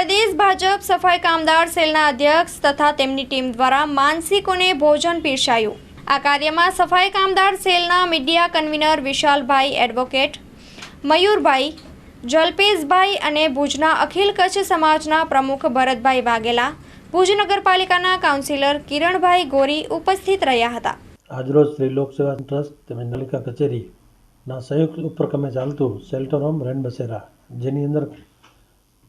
પ્રદેશ ભાજપ સફાઈ કામદાર સેલના અધ્યક્ષ તથા તેમની ટીમ દ્વારા માનસિકોને ભોજન પીરસાયું. આ કાર્યમાં સફાઈ કામદાર સેલના media convener Vishalbhai advocate, Mayurbhai, Jalpeshbhai અને ભુજના અખિલ કચ્છ સમાજના પ્રમુખ ભરતભાઈ વાઘેલા, ભુજ નગરપાલિકાના કાઉન્સિલર કિરણભાઈ ગોરી ઉપસ્થિત રહ્યા હતા. આજરોજ શ્રી લોકસેવા ટ્રસ્ટ તેમજ નલિકા કચેરીના સંયુક્ત ઉપક્રમે ચાલતું શેલ્ટર હોમ રેન બસેરા જેની અંદર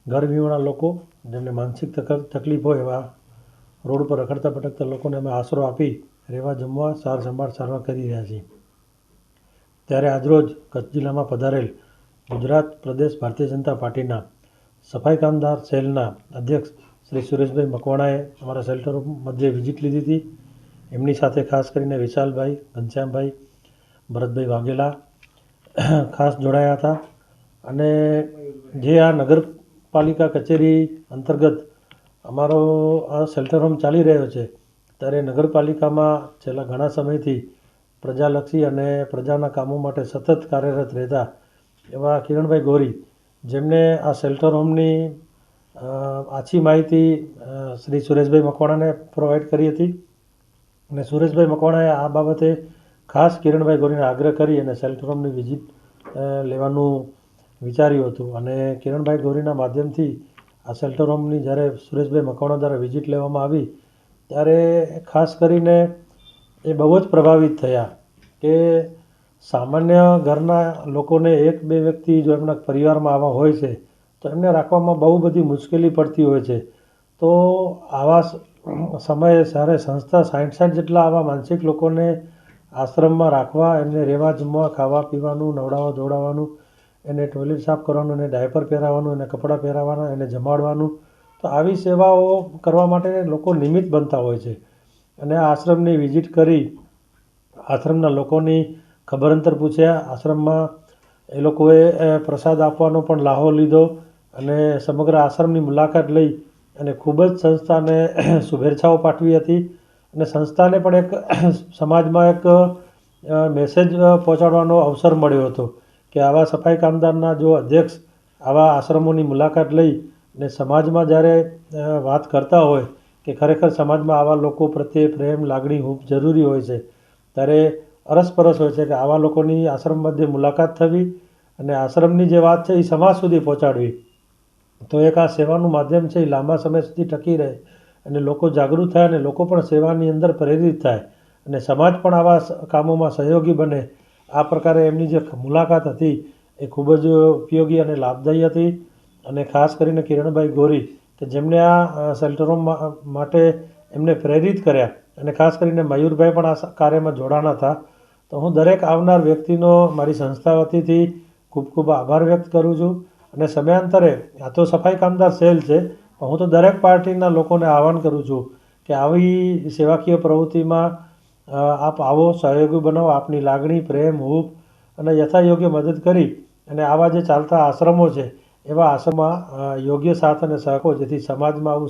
ઘર લોકો, જેમને માનસિક તક- તકલીફ હોય એવા રોડ પર રખડતા ભટકતા લોકોને અમે આશરો આપી રહેવા, જમવા, સાર સંભાળ સારવાર કરી રહ્યા છીએ. ત્યારે આજરોજ કચ્છ જિલ્લામાં પધારેલ ગુજરાત પ્રદેશ ભારતીય જનતા પાર્ટીના સફાઈ કામદાર સેલના અધ્યક્ષ શ્રી સુરેશભાઈ મકવાણાએ અમારા શેલ્ટર મધ્યે વિઝિટ લીધી હતી. એમની સાથે ખાસ કરીને વિશાલભાઈ, ઘનશ્યામભાઈ, ભરતભાઈ વાઘેલા, ખાસ જોડાયા હતા. અને જે આ નગરપાલિકા કચેરી અંતર્ગત અમારો આ શેલ્ટર હોમ ચાલી રહ્યો છે. ત્યારે નગરપાલિકામાં છેલ્લા ઘણા સમયથી પ્રજાલક્ષી અને પ્રજાના કામો માટે સતત કાર્યરત રહેતા એવા કિરણભાઈ ગોરી, જેમને આ શેલ્ટર હોમની આછી માહિતી શ્રી સુરેશભાઈ મકવાણાને પ્રોવાઈડ કરી હતી. અને સુરેશભાઈ મકવાણાએ આ બાબતે ખાસ કિરણભાઈ ગોરીને આગ્રહ કરી અને શેલ્ટર હોમની વિઝિટ લેવાનું વિચાર્યું હતું અને કિરણભાઈ ગોરીના માધ્યમથી આ શેલ્ટર હોમની જ્યારે સુરેશભાઈ મકવાણા દ્વારા વિઝિટ લેવામાં આવી, ત્યારે ખાસ કરીને એ બહુ જ પ્રભાવિત થયા કે સામાન્ય ઘરના લોકોને એક બે વ્યક્તિ જો એમના પરિવારમાં આવા હોય છે, તો એમને રાખવામાં બહુ બધી મુશ્કેલી પડતી હોય છે. તો આવા સમયે સારે સંસ્થા સાઠ સાઠ જેટલા આવા માનસિક લોકોને આશ્રમમાં રાખવા, એમને રહેવા જમવા ખાવા પીવાનું નવડાવવા ધોવડાવવાનું એને ટોયલેટ સાફ કરવાનું, એને ડાયપર પહેરાવવાનું, એને કપડાં પહેરાવવાના, એને જમાડવાનું. તો આવી સેવાઓ કરવા માટે લોકો નિમિત્ત બનતા હોય છે. અને આશ્રમની વિઝિટ કરી આશ્રમના લોકોની ખબર અંતર પૂછ્યા. આશ્રમમાં એ લોકોએ પ્રસાદ આપવાનો પણ લાહો લીધો અને સમગ્ર આશ્રમની મુલાકાત લઈ અને ખૂબ જ સંસ્થાને શુભેચ્છાઓ પાઠવી હતી. અને સંસ્થાને પણ એક સમાજમાં એક મેસેજ પહોંચાડવાનો અવસર મળ્યો હતો. કે આવા સફાઈ કામદારના જો અધ્યક્ષ આવા આશ્રમોની મુલાકાત લઈ અને સમાજમાં જ્યારે વાત કરતા હોય કે ખરેખર સમાજમાં આવા લોકો પ્રત્યે પ્રેમ, લાગણી ખૂબ જરૂરી હોય છે, ત્યારે અરસપરસ હોય છે કે આવા લોકોની આશ્રમ મધ્યે મુલાકાત થવી અને આશ્રમની જે વાત છે એ સમાજ સુધી પહોંચાડવી. તો એક આ સેવાનું માધ્યમ છે એ લાંબા સમય સુધી ટકી રહે અને લોકો જાગૃત થાય અને લોકો પણ સેવાની અંદર પ્રેરિત થાય અને સમાજ પણ આવા કામોમાં સહયોગી બને આ પ્રકારે એમની જે મુલાકાત હતી એ ખૂબ જ ઉપયોગી અને લાભદાયી હતી. અને ખાસ કરીને કિરણભાઈ ગોરી કે જેમણે આ શેલ્ટર માટે એમને પ્રેરિત કર્યા અને ખાસ કરીને મયુરભાઈ પણ આ કાર્યમાં જોડાણા હતા. તો હું દરેક આવનાર વ્યક્તિનો, મારી સંસ્થા વતીથી ખૂબ ખૂબ આભાર વ્યક્ત કરું છું. અને સમયાંતરે, આ તો સફાઈ કામદાર સેલ છે હું તો દરેક પાર્ટીના લોકોને આહવાન કરું છું કે આવી સેવાકીય પ્રવૃત્તિમાં આપ આવો, સહયોગી બનો, આપની લાગણી, પ્રેમ હૂફ અને યથાયોગ્ય મદદ કરી અને આવા જે ચાલતા આશ્રમો છે, એવા આશ્રમમાં યોગ્ય સાથ અને સહકો જેથી સમાજમાં આવું